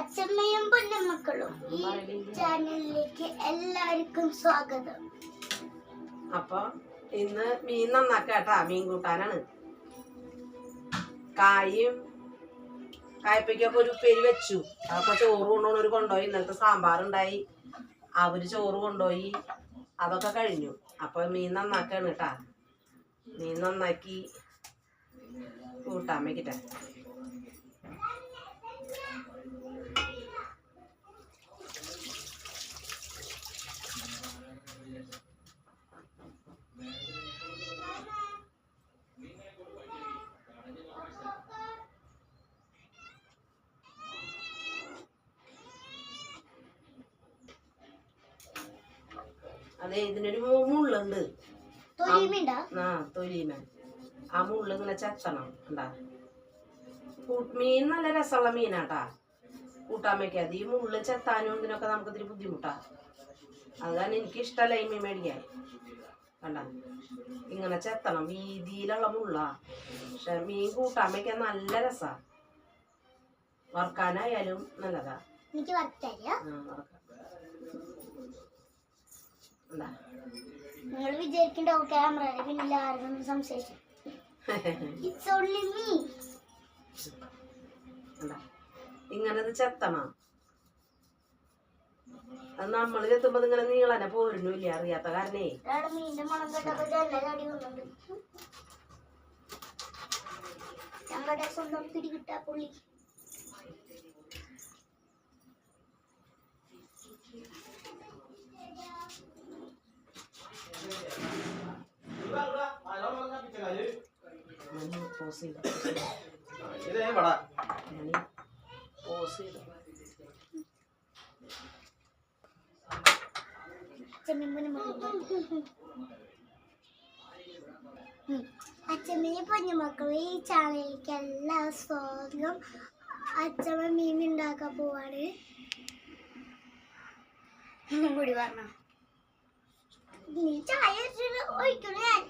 അച്ഛമ്മയും പൊന്നമക്കളും ഈ ചാനലിലേക്ക് എല്ലാവർക്കും സ്വാഗതം. അപ്പൊ ഇന്ന് മീൻ നന്നാക്കാട്ടാ മീൻ കൂട്ടാനാണ്. കായും കായപ്പയ്ക്കൊക്കെ ഒരു ഉപ്പേരി വെച്ചു. അതൊക്കെ ചോറ് കൊണ്ടുപോണവര് കൊണ്ടുപോയി. ഇന്നലത്തെ സാമ്പാറുണ്ടായി. അവർ ചോറ് കൊണ്ടുപോയി. അതൊക്കെ കഴിഞ്ഞു. അപ്പൊ മീൻ നന്നാക്കാണ് കേട്ടാ. മീൻ നന്നാക്കി കൂട്ടാൻ അതെ ഇതിനൊരു മുള്ളുണ്ട്. ആ തൊലിമേൻ. ആ മുള്ള് ഇങ്ങനെ ചത്തണം ഉണ്ടാ മീൻ നല്ല രസമുള്ള മീനാട്ടാ. കൂട്ടാൻ വെക്കാതെ ഈ മുള്ള് ചെത്താനും ഇതിനൊക്കെ നമുക്ക് ഇത്തിരി ബുദ്ധിമുട്ടാ. അതാണ് എനിക്ക് ഇഷ്ടമല്ല ഈ മീൻ മേടിക്കാൻ. കണ്ട? ഇങ്ങനെ ചെത്തണം. വീതിയിലുള്ള മുള്ള. പക്ഷെ മീൻ കൂട്ടാൻ വെക്കാൻ നല്ല രസാ. വറുക്കാനായാലും നല്ലതാ. ആ വറുക്കാം. നിങ്ങൾ വിചാരിക്കണ്ടാവും ക്യാമറയുടെ പിന്നിൽ ആരും സംശയിച്ചു ഇറ്റ്സ് ഓൺലി മീ കണ്ടാ? ഇങ്ങനത് ചെത്തണം. അത് നമ്മൾ ചെത്തുമ്പോ ഇങ്ങനെ നീളനെ പോരുന്നില്ല അറിയാത്ത കാരണേ. ഞങ്ങളുടെ സ്വന്തം പിടികിട്ടാ പുള്ളി മണി പോസ് ചെയ്ത് മണി പോസ് ചെയ്ത് അച്ഛമ്മയെ പൊന്നുമക്കളും ഈ ചാനലിലേക്ക് എല്ലാ സ്വാഗതം. അച്ഛമ്മ മീൻ ഉണ്ടാക്കാൻ പോവാണ്. കൂടി പറഞ്ഞോ. നീ ചായ ഒഴിക്കണു ഞാൻ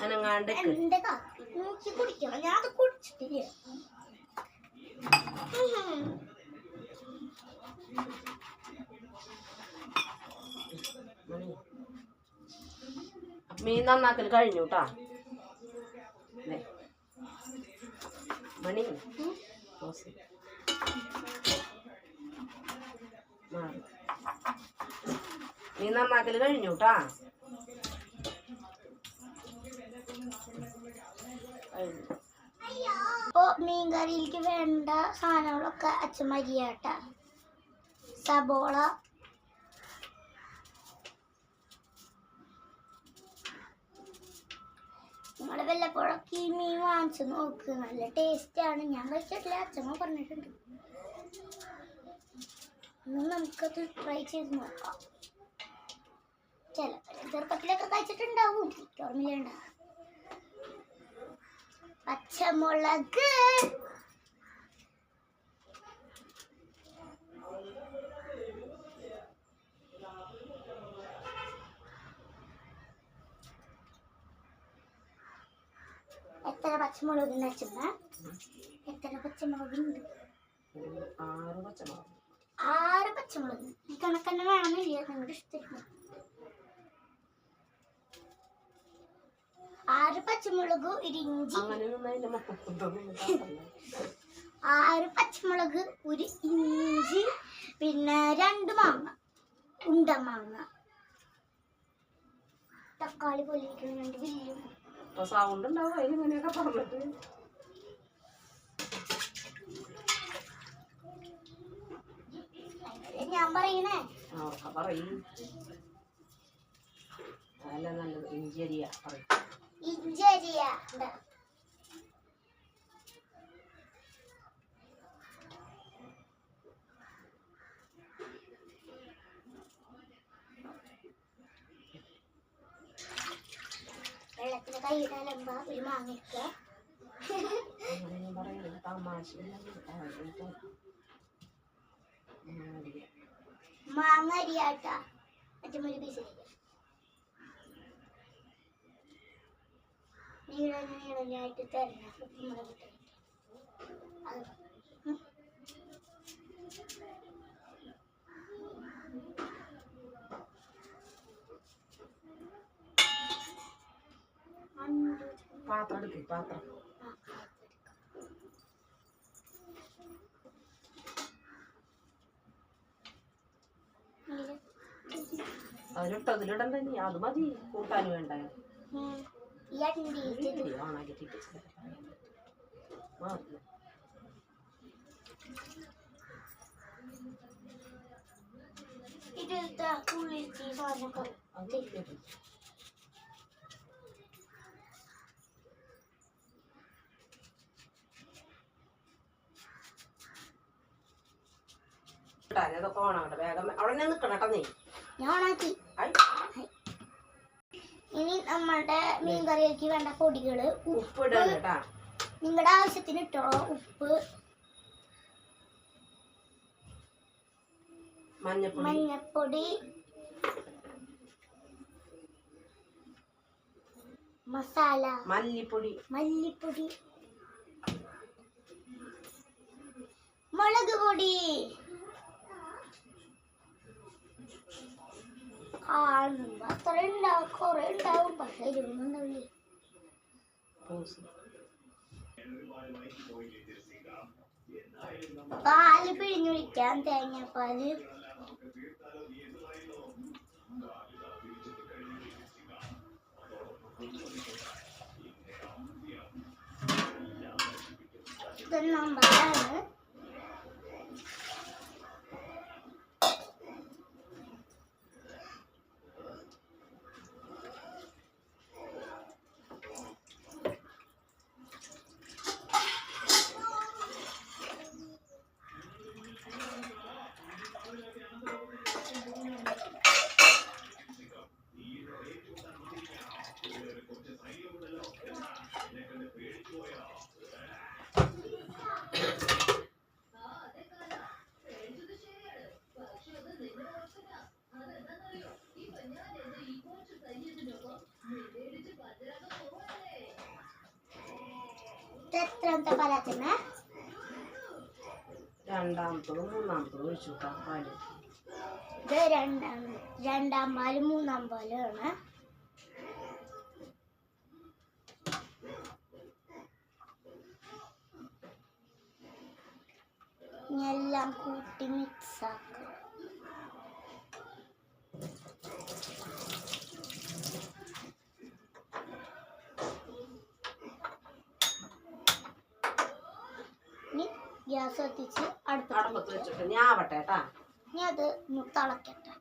അനങ്ങാണ്ട് കുടിക്കണം. ഞാൻ അത് കുടിച്ചിട്ടില്ല ഉം. മണി അപ്പൊ മീൻ നന്നാക്കൽ കഴിഞ്ഞു കേട്ടാ മണി. മീൻ നന്നാക്കൽ കഴിഞ്ഞു കേട്ടാ കഴിഞ്ഞു മീൻകറിയിലേക്ക് വേണ്ട സാധനങ്ങളൊക്കെ അച്ഛൻ മരിയാട്ട. സബോള നിങ്ങൾ വല്ലപ്പോഴൊക്കെ ഈ മീൻ വാങ്ങിച്ചു നോക്ക്. നല്ല ടേസ്റ്റാണ് ഞാൻ കഴിച്ചിട്ടില്ല. അച്ഛമ്മ പറഞ്ഞിട്ടുണ്ട്. ഇന്ന് നമുക്കത് ട്രൈ ചെയ്ത് നോക്കാം. ചിലപ്പോൾ ചെറുപ്പത്തിലൊക്കെ കഴിച്ചിട്ടുണ്ടാവും. ഓർമ്മയിലുണ്ടാവും പച്ചമുളക്. എത്ര പച്ചമുളക് അച്ഛമ്മ? എത്ര പച്ചമുളകുണ്ട് ആറ് പച്ചമുളക്. ആറ് പച്ചമുളക്. ഈ കണക്കന്നെ വേണമെന്നില്ല നിങ്ങളുടെ ഇഷ്ടത്തിന്. ആറ് പച്ചമുളക് ഒരു ഇഞ്ചി. ആറ് പച്ചമുളക് ഒരു ഇഞ്ചി പിന്നെ രണ്ട് മാങ്ങ. ഉണ്ട മാങ്ങ. തക്കാളി പോലെ ഇരിക്കുന്ന രണ്ട് വലിയ അപ്പൊ സൗണ്ട് ഉണ്ടാവും അതിലിങ്ങനെയൊക്കെ പറഞ്ഞിട്ട്. ഞാൻ പറയണേ പറയും. അതല്ല നല്ലത്. ഇഞ്ചരിയ പറയും. ഇഞ്ചി അരിയ ഇതാ. വെള്ളത്തിന് കൈയിടാലമ്പ ഒരു മാങ്ങ അരിയാട്ടാ അച്ഛമ്മൊരു പീസ് നീള നീളനായിട്ട് തരണം ഉപ്പുമുളക് ഇട്ടിട്ട്. അത് പാത്രം എടുക്ക് പാത്രം ആ, ഇത്. അതിലിട്ടതിലിടണ്ട നീ അത് മതി കൂട്ടാൻ വേണ്ട. ഈ അണ്ടി ഇത് ഓണാക്കിട്ട് മതി ഇട്ടാ, ഇതൊക്കെ ഓണാകട്ടെ വേഗം അവിടെ കേട്ടോ നീ. ഞാൻ ഓണാക്കി ഇനി നമ്മളുടെ മീൻകറിയിലേക്ക് വേണ്ട പൊടികൾ ഉപ്പ്. ഇടണം കേട്ടാ. നിങ്ങളുടെ ആവശ്യത്തിന് ഇട്ടോളൂ ഉപ്പ്. മഞ്ഞപ്പൊടി. മസാല. മല്ലിപ്പൊടി. മല്ലിപ്പൊടി. മുളക് പൊടി. കാണുമ്പോ അത്ര ഉണ്ടാവും കുറെ ഉണ്ടാവും പക്ഷെ ഇരുന്നുണ്ടാവില്ലേ പൂസ്. പാൽ പിഴിഞ്ഞൊഴിക്കാം തേങ്ങാപ്പാൽ. ഇതൊന്നും പാലാണ് ഇത് എത്രാമത്തെ പാലാച്ചമ്മ രണ്ടാമത്തതും മൂന്നാമത്തതും ഒഴിച്ചു പാൽ. ഇത് രണ്ടാം രണ്ടാം പാൽ മൂന്നാം പാലാണ് എല്ലാം കൂട്ടി മിക്സ് ആക്കാം ഇനി ഗ്യാസ് കത്തിച്ച് അടുപ്പത്ത് അടുപ്പത്ത് വെച്ച്. വെച്ചിട്ട്. ഞാൻ ആവട്ടെ കേട്ടാ. ഇനി അത് ഒന്ന് തിളക്കട്ടെ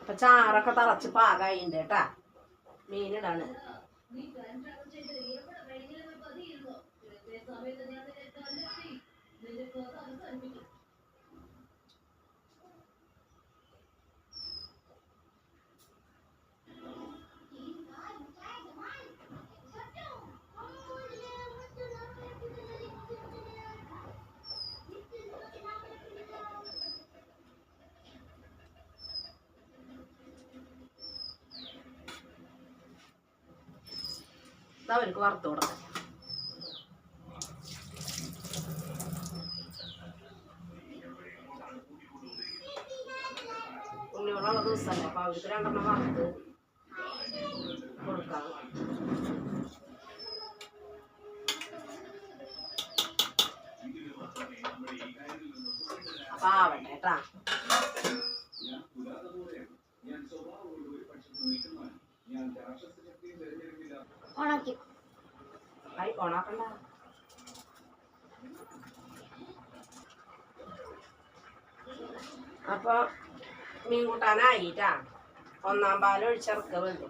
അപ്പൊ ചാറൊക്കെ തിളച്ച് പാകായിണ്ട് കേട്ടാ. മീനിടാണ് ഇത് അവർക്ക് വറുത്ത് കൊടുക്കാം ഉണ്ണിയോളുള്ള ദിവസമല്ലേ? അപ്പൊ അവർക്ക് രണ്ടെണ്ണം വറുത്ത് കൊടുക്കാം. അപ്പൊ ആവട്ടെ കേട്ടാ. ഓണാക്കണ്ട അപ്പൊ മീൻ കൂട്ടാനായിട്ടാ ഒന്നാം പാൽ ഒഴിച്ചിറക്ക വേണ്ടു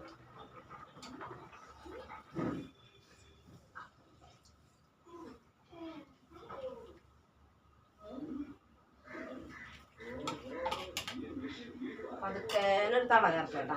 പതുക്കേനൊരു തള കയറട്ടെട്ടാ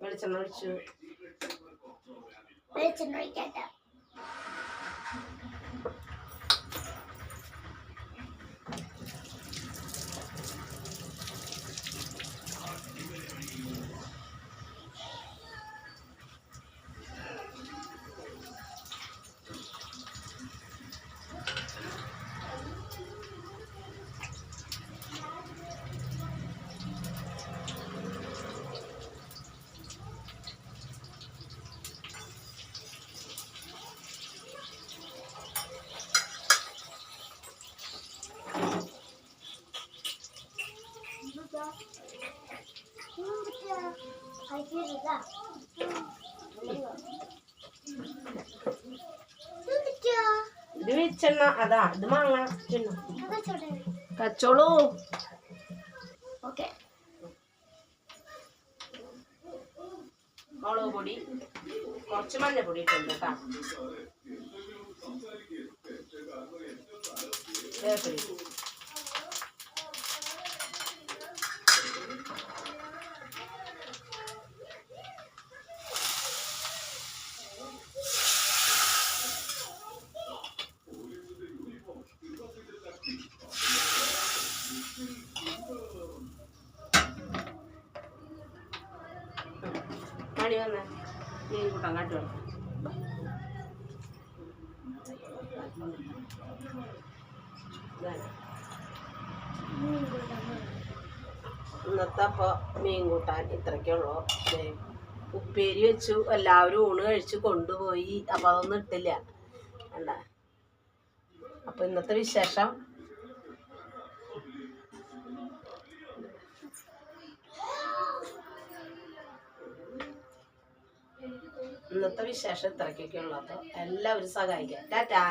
വെളിച്ചെണ്ണ ഒഴിച്ചു വെളിച്ചെണ്ണ ഒഴിക്കട്ടെ. ഇത് അതാ ഇത് മാങ്ങ കച്ചോളൂ. ഓക്കെ. മുളക് പൊടി. കുറച്ച് മഞ്ഞപ്പൊടി ഇട്ടുണ്ട് കേട്ടോ. വേപ്പില കൊടുക്കാം ഇന്നത്തെ അപ്പോൾ മീൻ കൂട്ടാൻ ഇത്രയ്ക്കുള്ളൂ ഉപ്പേരി വെച്ചു എല്ലാവരും ഊണ് കഴിച്ച് കൊണ്ടുപോയി. അപ്പോൾ അതൊന്നും ഇട്ടില്ല. അല്ല അപ്പോൾ ഇന്നത്തെ വിശേഷം ഇന്നത്തെ വിശേഷം ഇത്രയ്ക്കൊക്കെ ഉള്ളൂ. അപ്പോൾ എല്ലാവരും സഹായിക്കാം. ടാറ്റാ.